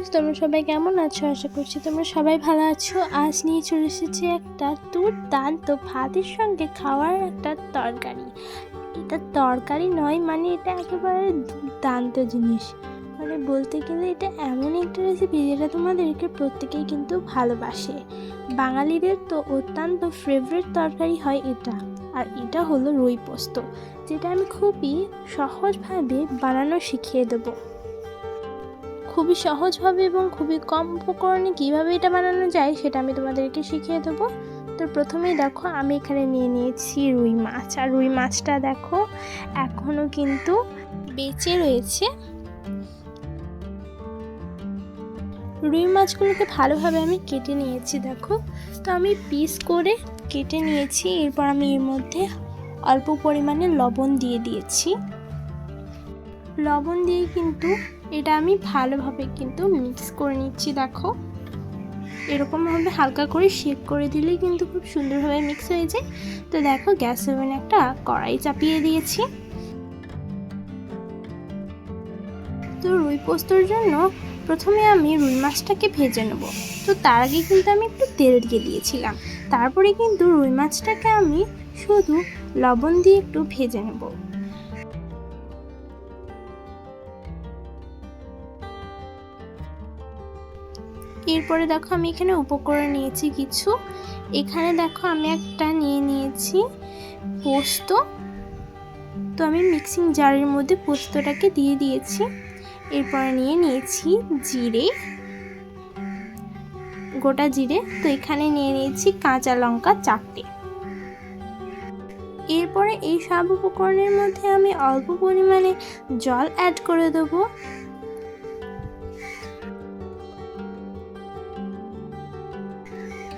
Friends তোমরা সবাই কেমন আছো? আশা করছি তোমরা সবাই ভালো আছো। আজ নিয়ে চলে এসেছি একটা দুর্দান্ত ভাতের সঙ্গে খাওয়ার একটা তরকারি। এটা তরকারি নয় মানে এটা একেবারে দুর্দান্ত জিনিস। মানে বলতে গেলে এটা এমন একটা রেসিপি যেটা তোমাদেরকে প্রত্যেকেই কিন্তু ভালোবাসে। বাঙালিদের তো অত্যন্ত ফেভারিট তরকারি হয় এটা। আর এটা হলো রুই পোস্ত, যেটা আমি খুবই সহজভাবে বানানো শিখিয়ে দেবো। খুবই সহজভাবে এবং খুবই কম উপকরণে কীভাবে এটা বানানো যায় সেটা আমি তোমাদেরকে শিখিয়ে দেবো। তো প্রথমেই দেখো, আমি এখানে নিয়ে নিয়েছি রুই মাছ। আর রুই মাছটা দেখো এখনও কিন্তু বেঁচে রয়েছে। রুই মাছগুলোকে ভালোভাবে আমি কেটে নিয়েছি, দেখো। তো আমি পিস করে কেটে নিয়েছি, এরপর আমি এর মধ্যে অল্প পরিমাণে লবণ দিয়ে দিয়েছি। লবণ দিয়ে কিন্তু এটা আমি ভালোভাবে কিন্তু মিক্স করে নিচ্ছি, দেখো। এরকমভাবে হালকা করে শেক করে দিলেই কিন্তু খুব সুন্দরভাবে মিক্স হয়ে যায়। তো দেখো, গ্যাস ওভেনে একটা কড়াই চাপিয়ে দিয়েছি। তো রুই পোস্তর জন্য প্রথমে আমি রুই মাছটাকে ভেজে নেব। তো তার আগে কিন্তু আমি একটু তেল দিয়ে দিয়েছিলাম। তারপরে কিন্তু রুই মাছটাকে আমি শুধু লবণ দিয়ে একটু ভেজে নেব। এরপরে দেখো আমি এখানে উপকরণ নিয়েছি কিছু। এখানে দেখো আমি একটা নিয়ে নিয়েছি পোস্ত। তো আমি মিক্সিং জারের মধ্যে পোস্তটাকে দিয়ে দিয়েছি। এরপরে নিয়ে নিয়েছি জিরে, গোটা জিরে। তো এখানে নিয়ে নিয়েছি কাঁচা লঙ্কা চারটে। এরপরে এই সব উপকরণের মধ্যে আমি অল্প পরিমাণে জল অ্যাড করে দেবো।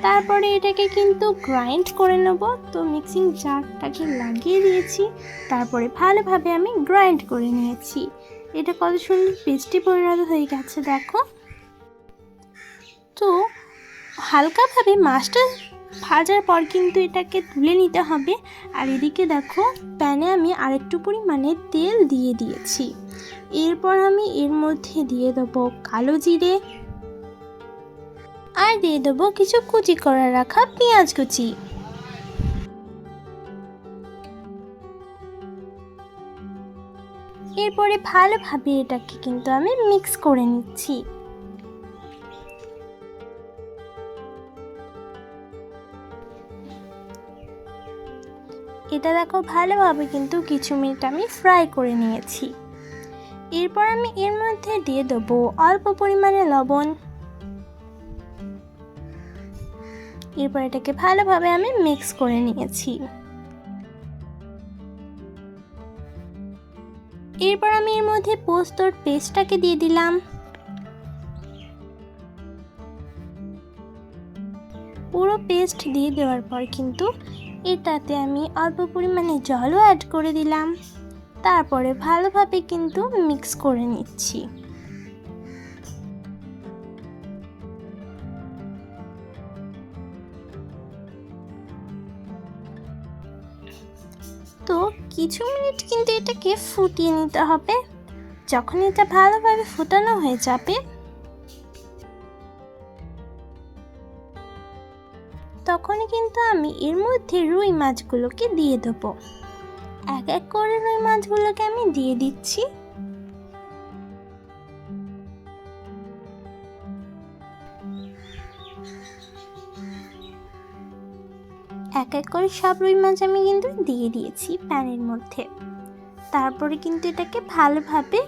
তারপরে এটাকে কিন্তু গ্রাইন্ড করে নেব। তো মিক্সিং জারটাকে লাগিয়ে দিয়েছি। তারপরে ভালোভাবে আমি গ্রাইন্ড করে নিয়েছি। এটা কত সুন্দর পেস্টি পরিণত হয়ে গেছে, দেখো। তো হালকাভাবে মাছটা ভাজার পর কিন্তু এটাকে তুলে নিতে হবে। আর এদিকে দেখো, প্যানে আমি আরেকটু পরিমাণে তেল দিয়ে দিয়েছি। এরপর আমি এর মধ্যে দিয়ে দেবো কালো জিরে আর দিয়ে দেবো কিছু কুচি করে রাখা পেঁয়াজ কুচি। এরপরে ভালোভাবে এটাকে কিন্তু আমি মিক্স করে নিচ্ছি। এটা দেখো ভালোভাবে কিন্তু কিছু মিনিট আমি ফ্রাই করে নিয়েছি। এরপর আমি এর মধ্যে দিয়ে দেবো অল্প পরিমাণে লবণ। এরপর এটাকে ভালোভাবে আমি মিক্স করে নিয়েছি। এরপর আমি এর মধ্যে পোস্তর পেস্টটাকে দিয়ে দিলাম। পুরো পেস্ট দিয়ে দেওয়ার পর কিন্তু এটাতে আমি অল্প পরিমাণে জলও অ্যাড করে দিলাম। তারপরে ভালোভাবে কিন্তু মিক্স করে নিচ্ছি। তো কিছু মিনিট কিন্তু এটাকে ফুটিয়ে নিতে হবে। যখন এটা ভালোভাবে ফুটানো হয়ে যাবে তখন কিন্তু আমি এর মধ্যে রুই মাছগুলোকে দিয়ে দেবো। এক এক করে রুই মাছগুলোকে আমি দিয়ে দিচ্ছি। এক এক করে সব রুই মাছ আমি কিন্তু দিয়ে দিয়েছি প্যানের মধ্যে। তারপরে কিন্তু এটাকে ভালোভাবে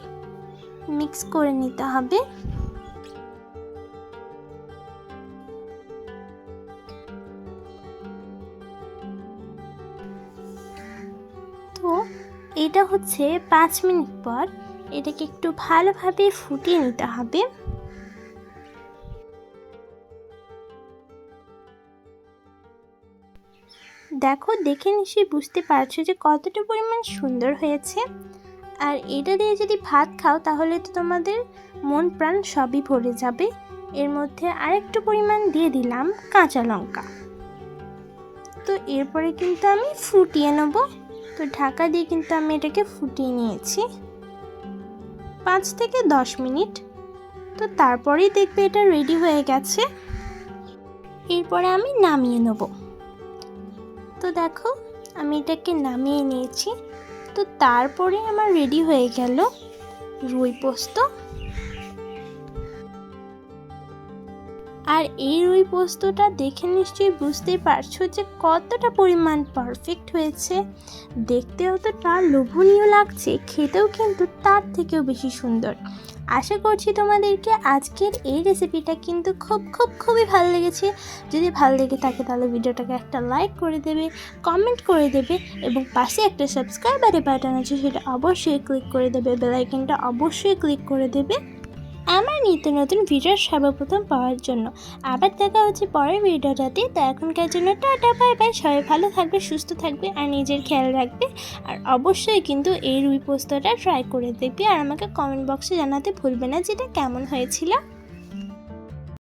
মিক্স করে নিতে হবে। তো এটা হচ্ছে পাঁচ মিনিট পর এটাকে একটু ভালোভাবে ফুটিয়ে নিতে হবে। দেখো, দেখে নিশ্চয়ই বুঝতে পারছ যে কতটা পরিমাণ সুন্দর হয়েছে। আর এটা দিয়ে যদি ভাত খাও, তাহলে তো তোমাদের মন প্রাণ সবই ভরে যাবে। এর মধ্যে আরেকটু পরিমাণ দিয়ে দিলাম কাঁচা লঙ্কা। তো এরপরে কিন্তু আমি ফুটিয়ে নেব। তো ঢাকা দিয়ে কিন্তু আমি এটাকে ফুটিয়ে নিয়েছি। পাঁচ থেকে দশ মিনিট। তো তারপরেই দেখবে এটা রেডি হয়ে গেছে। এরপরে আমি নামিয়ে নেব। তো দেখো আমি এটাকে নামিয়ে নিয়েছি। তো তারপরে আমার রেডি হয়ে গেল রুই পোস্ত। আর এই রুই পোস্তটা দেখে নিশ্চয়ই বুঝতেই পারছ যে কতটা পরিমাণ পারফেক্ট হয়েছে। দেখতেও তো তার লোভনীয় লাগছে, খেতেও কিন্তু তার থেকেও বেশি সুন্দর। আশা করছি তোমাদেরকে আজকের এই রেসিপিটা কিন্তু খুব খুব, খুবই ভালো লেগেছে। যদি ভালো লেগে থাকে তাহলে ভিডিওটাকে একটা লাইক করে দেবে কমেন্ট করে দেবে এবং পাশে একটা সাবস্ক্রাইবারে বাটন আছে সেটা অবশ্যই ক্লিক করে দেবে বেলাইকনটা অবশ্যই ক্লিক করে দেবে। আমার নিত্য নতুন ভিডিও সর্বপ্রথম পাওয়ার জন্য। আবার দেখা হচ্ছে পরের ভিডিওটাতে। তো এখনকার জন্য টাটা, বাই বাই। সবাই ভালো থাকবে, সুস্থ থাকবে আর নিজের খেয়াল রাখবে। আর অবশ্যই কিন্তু এই রুই পোস্তটা ট্রাই করে দেখবে আর আমাকে কমেন্ট বক্সে জানাতে ভুলবে না যেটা কেমন হয়েছিল।